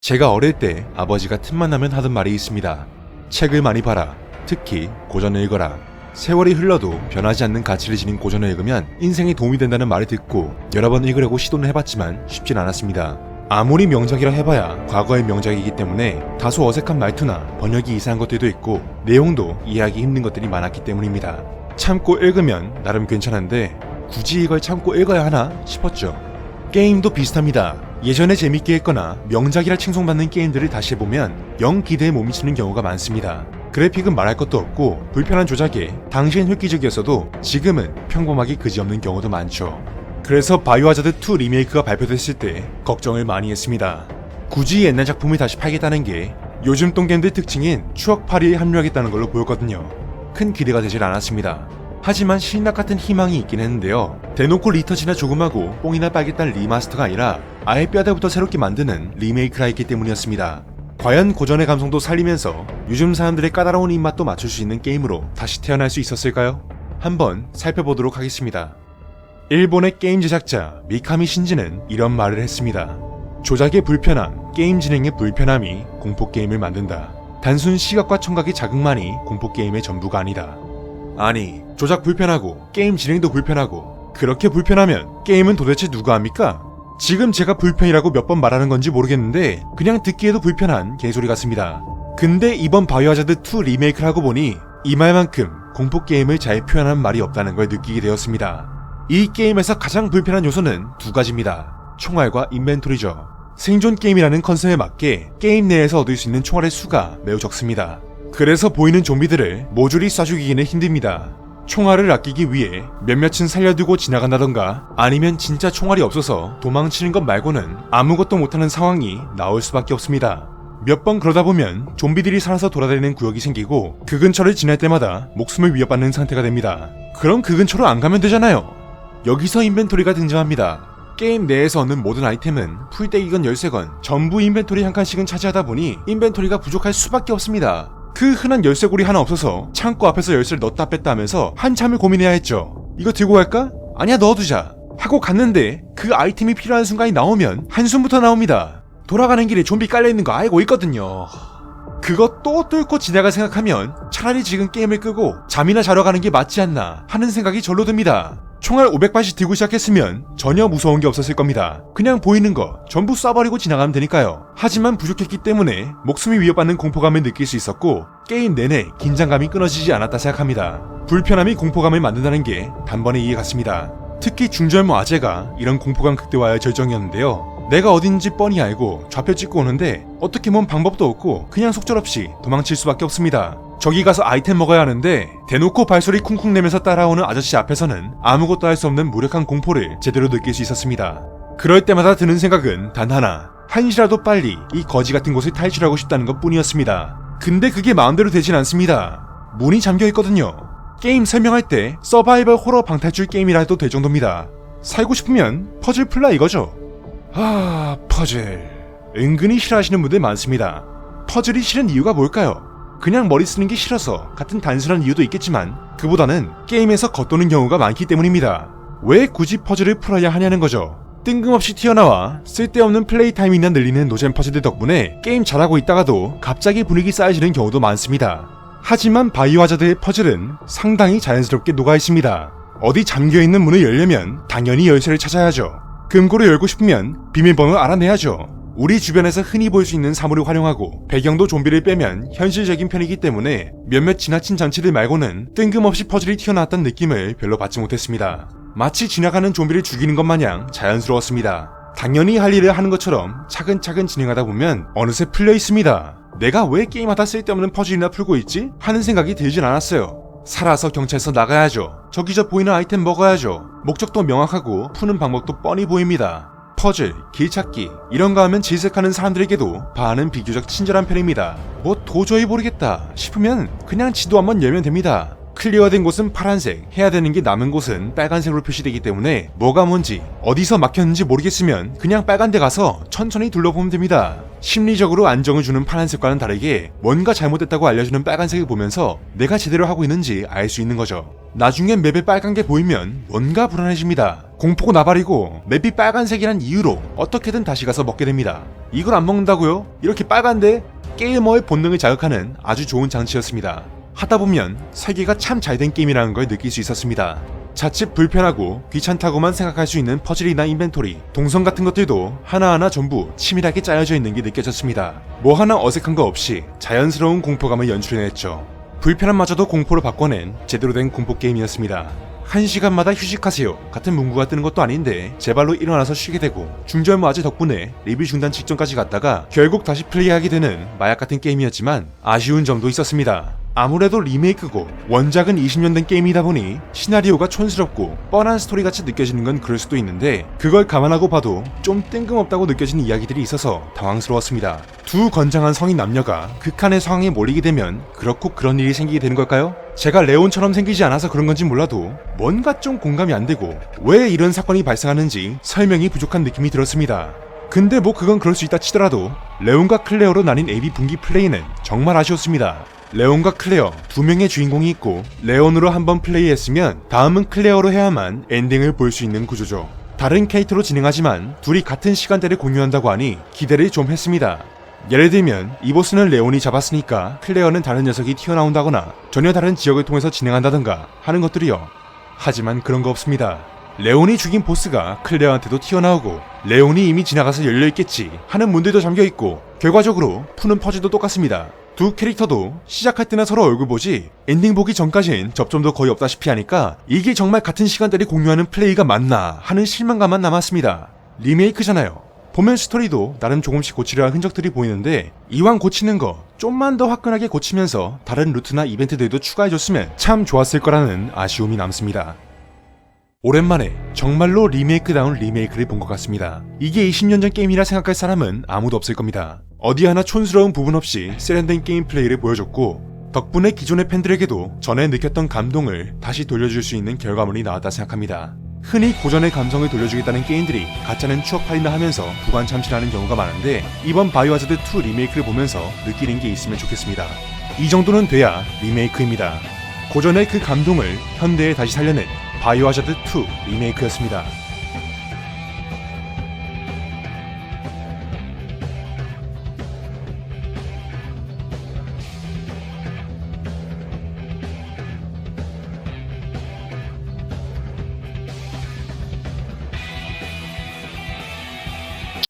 제가 어릴 때 아버지가 틈만 나면 하던 말이 있습니다. 책을 많이 봐라. 특히 고전을 읽어라. 세월이 흘러도 변하지 않는 가치를 지닌 고전을 읽으면 인생에 도움이 된다는 말을 듣고 여러 번 읽으려고 시도는 해봤지만 쉽진 않았습니다. 아무리 명작이라 해봐야 과거의 명작이기 때문에 다소 어색한 말투나 번역이 이상한 것들도 있고 내용도 이해하기 힘든 것들이 많았기 때문입니다. 참고 읽으면 나름 괜찮은데 굳이 이걸 참고 읽어야 하나 싶었죠. 게임도 비슷합니다. 예전에 재밌게 했거나 명작이라 칭송받는 게임들을 다시 해보면 영 기대에 못 미치는 경우가 많습니다. 그래픽은 말할 것도 없고 불편한 조작에 당시엔 획기적이었어도 지금은 평범하게 그지없는 경우도 많죠. 그래서 바이오하자드 2 리메이크가 발표됐을 때 걱정을 많이 했습니다. 굳이 옛날 작품을 다시 팔겠다는 게 요즘 똥겜들 특징인 추억 파리에 합류하겠다는 걸로 보였거든요. 큰 기대가 되질 않았습니다. 하지만 신락 같은 희망이 있긴 했는데요. 대놓고 리터치나 조금하고 뽕이나 빨겠다는 리마스터가 아니라 아예 뼈대부터 새롭게 만드는 리메이크라 했기 때문이었습니다. 과연 고전의 감성도 살리면서 요즘 사람들의 까다로운 입맛도 맞출 수 있는 게임으로 다시 태어날 수 있었을까요? 한번 살펴보도록 하겠습니다. 일본의 게임 제작자 미카미 신지는 이런 말을 했습니다. 조작의 불편함, 게임 진행의 불편함이 공포 게임을 만든다. 단순 시각과 청각의 자극만이 공포 게임의 전부가 아니다. 아니, 조작 불편하고 게임 진행도 불편하고 그렇게 불편하면 게임은 도대체 누가 합니까? 지금 제가 불편이라고 몇 번 말하는 건지 모르겠는데 그냥 듣기에도 불편한 개소리 같습니다. 근데 이번 바이오하자드 2 리메이크를 하고 보니 이 말만큼 공포 게임을 잘 표현한 말이 없다는 걸 느끼게 되었습니다. 이 게임에서 가장 불편한 요소는 두 가지입니다. 총알과 인벤토리죠. 생존 게임이라는 컨셉에 맞게 게임 내에서 얻을 수 있는 총알의 수가 매우 적습니다. 그래서 보이는 좀비들을 모조리 쏴 죽이기는 힘듭니다. 총알을 아끼기 위해 몇몇은 살려두고 지나간다던가 아니면 진짜 총알이 없어서 도망치는 것 말고는 아무것도 못하는 상황이 나올 수밖에 없습니다. 몇 번 그러다 보면 좀비들이 살아서 돌아다니는 구역이 생기고 그 근처를 지날 때마다 목숨을 위협받는 상태가 됩니다. 그럼 그 근처로 안 가면 되잖아요. 여기서 인벤토리가 등장합니다. 게임 내에서 얻는 모든 아이템은 풀떼기건 열쇠건 전부 인벤토리 한 칸씩은 차지하다 보니 인벤토리가 부족할 수밖에 없습니다. 그 흔한 열쇠고리 하나 없어서 창고 앞에서 열쇠를 넣었다 뺐다 하면서 한참을 고민해야 했죠. 이거 들고 갈까? 아니야 넣어두자. 하고 갔는데 그 아이템이 필요한 순간이 나오면 한숨부터 나옵니다. 돌아가는 길에 좀비 깔려있는 거 알고 있거든요. 또 뚫고 지나갈 생각하면 차라리 지금 게임을 끄고 잠이나 자러 가는 게 맞지 않나 하는 생각이 절로 듭니다. 총알 500발씩 들고 시작했으면 전혀 무서운 게 없었을 겁니다. 그냥 보이는 거 전부 쏴버리고 지나가면 되니까요. 하지만 부족했기 때문에 목숨이 위협받는 공포감을 느낄 수 있었고 게임 내내 긴장감이 끊어지지 않았다 생각합니다. 불편함이 공포감을 만든다는 게 단번에 이해갔습니다. 특히 중절모 아재가 이런 공포감 극대화의 절정이었는데요. 내가 어딘지 뻔히 알고 좌표 찍고 오는데 어떻게 뭔 방법도 없고 그냥 속절없이 도망칠 수밖에 없습니다. 저기 가서 아이템 먹어야 하는데 대놓고 발소리 쿵쿵 내면서 따라오는 아저씨 앞에서는 아무것도 할 수 없는 무력한 공포를 제대로 느낄 수 있었습니다. 그럴 때마다 드는 생각은 단 하나. 한시라도 빨리 이 거지 같은 곳을 탈출하고 싶다는 것 뿐이었습니다. 근데 그게 마음대로 되진 않습니다. 문이 잠겨 있거든요. 게임 설명할 때 서바이벌 호러 방탈출 게임이라 해도 될 정도입니다. 살고 싶으면 퍼즐 풀라 이거죠. 아, 퍼즐. 은근히 싫어하시는 분들 많습니다. 퍼즐이 싫은 이유가 뭘까요? 그냥 머리 쓰는 게 싫어서 같은 단순한 이유도 있겠지만 그보다는 게임에서 겉도는 경우가 많기 때문입니다. 왜 굳이 퍼즐을 풀어야 하냐는 거죠. 뜬금없이 튀어나와 쓸데없는 플레이 타임이나 늘리는 노잼 퍼즐들 덕분에 게임 잘하고 있다가도 갑자기 분위기 쌓여지는 경우도 많습니다. 하지만 바이오하자드의 퍼즐은 상당히 자연스럽게 녹아 있습니다. 어디 잠겨 있는 문을 열려면 당연히 열쇠를 찾아야죠. 금고를 열고 싶으면 비밀번호 알아내야죠. 우리 주변에서 흔히 볼 수 있는 사물을 활용하고 배경도 좀비를 빼면 현실적인 편이기 때문에 몇몇 지나친 장치들 말고는 뜬금없이 퍼즐이 튀어나왔던 느낌을 별로 받지 못했습니다. 마치 지나가는 좀비를 죽이는 것 마냥 자연스러웠습니다. 당연히 할 일을 하는 것처럼 차근차근 진행하다 보면 어느새 풀려 있습니다. 내가 왜 게임하다 쓸데없는 퍼즐이나 풀고 있지? 하는 생각이 들진 않았어요. 살아서 경찰서 나가야죠. 저기저 보이는 아이템 먹어야죠. 목적도 명확하고 푸는 방법도 뻔히 보입니다. 퍼즐, 길찾기 이런 거 하면 질색하는 사람들에게도 반은 비교적 친절한 편입니다. 뭐 도저히 모르겠다 싶으면 그냥 지도 한번 열면 됩니다. 클리어된 곳은 파란색, 해야 되는 게 남은 곳은 빨간색으로 표시되기 때문에 뭐가 뭔지 어디서 막혔는지 모르겠으면 그냥 빨간 데 가서 천천히 둘러보면 됩니다. 심리적으로 안정을 주는 파란색과는 다르게 뭔가 잘못됐다고 알려주는 빨간색을 보면서 내가 제대로 하고 있는지 알 수 있는 거죠. 나중엔 맵에 빨간 게 보이면 뭔가 불안해집니다. 공포고 나발이고 맵이 빨간색이란 이유로 어떻게든 다시 가서 먹게 됩니다. 이걸 안 먹는다고요? 이렇게 빨간데 게이머의 본능을 자극하는 아주 좋은 장치였습니다. 하다 보면 세계가 참 잘 된 게임이라는 걸 느낄 수 있었습니다. 자칫 불편하고 귀찮다고만 생각할 수 있는 퍼즐이나 인벤토리, 동선 같은 것들도 하나하나 전부 치밀하게 짜여져 있는 게 느껴졌습니다. 뭐 하나 어색한 거 없이 자연스러운 공포감을 연출해냈죠. 불편함마저도 공포로 바꿔낸 제대로 된 공포 게임이었습니다. 한 시간마다 휴식하세요 같은 문구가 뜨는 것도 아닌데 제 발로 일어나서 쉬게 되고 중절모아제 덕분에 리뷰 중단 직전까지 갔다가 결국 다시 플레이하게 되는 마약 같은 게임이었지만 아쉬운 점도 있었습니다. 아무래도 리메이크고 원작은 20년 된 게임이다 보니 시나리오가 촌스럽고 뻔한 스토리 같이 느껴지는 건 그럴 수도 있는데 그걸 감안하고 봐도 좀 뜬금없다고 느껴지는 이야기들이 있어서 당황스러웠습니다. 두 건장한 성인 남녀가 극한의 상황에 몰리게 되면 그렇고 그런 일이 생기게 되는 걸까요? 제가 레온처럼 생기지 않아서 그런 건지 몰라도 뭔가 좀 공감이 안 되고 왜 이런 사건이 발생하는지 설명이 부족한 느낌이 들었습니다. 근데 뭐 그건 그럴 수 있다 치더라도 레온과 클레어로 나뉜 AB 분기 플레이는 정말 아쉬웠습니다. 레온과 클레어 두 명의 주인공이 있고 레온으로 한번 플레이했으면 다음은 클레어로 해야만 엔딩을 볼 수 있는 구조죠. 다른 캐릭터로 진행하지만 둘이 같은 시간대를 공유한다고 하니 기대를 좀 했습니다. 예를 들면 이 보스는 레온이 잡았으니까 클레어는 다른 녀석이 튀어나온다거나 전혀 다른 지역을 통해서 진행한다던가 하는 것들이요. 하지만 그런 거 없습니다. 레온이 죽인 보스가 클레어한테도 튀어나오고 레온이 이미 지나가서 열려있겠지 하는 문들도 잠겨있고 결과적으로 푸는 퍼즐도 똑같습니다. 두 캐릭터도 시작할 때나 서로 얼굴 보지 엔딩 보기 전까진 접점도 거의 없다시피 하니까 이게 정말 같은 시간대를 공유하는 플레이가 맞나 하는 실망감만 남았습니다. 리메이크잖아요. 보면 스토리도 나름 조금씩 고치려 한 흔적들이 보이는데 이왕 고치는 거 좀만 더 화끈하게 고치면서 다른 루트나 이벤트들도 추가해줬으면 참 좋았을 거라는 아쉬움이 남습니다. 오랜만에 정말로 리메이크다운 리메이크를 본 것 같습니다. 이게 20년 전 게임이라 생각할 사람은 아무도 없을 겁니다. 어디 하나 촌스러운 부분 없이 세련된 게임 플레이를 보여줬고 덕분에 기존의 팬들에게도 전에 느꼈던 감동을 다시 돌려줄 수 있는 결과물이 나왔다 생각합니다. 흔히 고전의 감성을 돌려주겠다는 게임들이 가짜는 추억 팔린다 하면서 부관 참신하는 경우가 많은데 이번 바이오하자드 2 리메이크를 보면서 느끼는 게 있으면 좋겠습니다. 이 정도는 돼야 리메이크입니다. 고전의 그 감동을 현대에 다시 살려낸 바이오하자드 2 리메이크였습니다.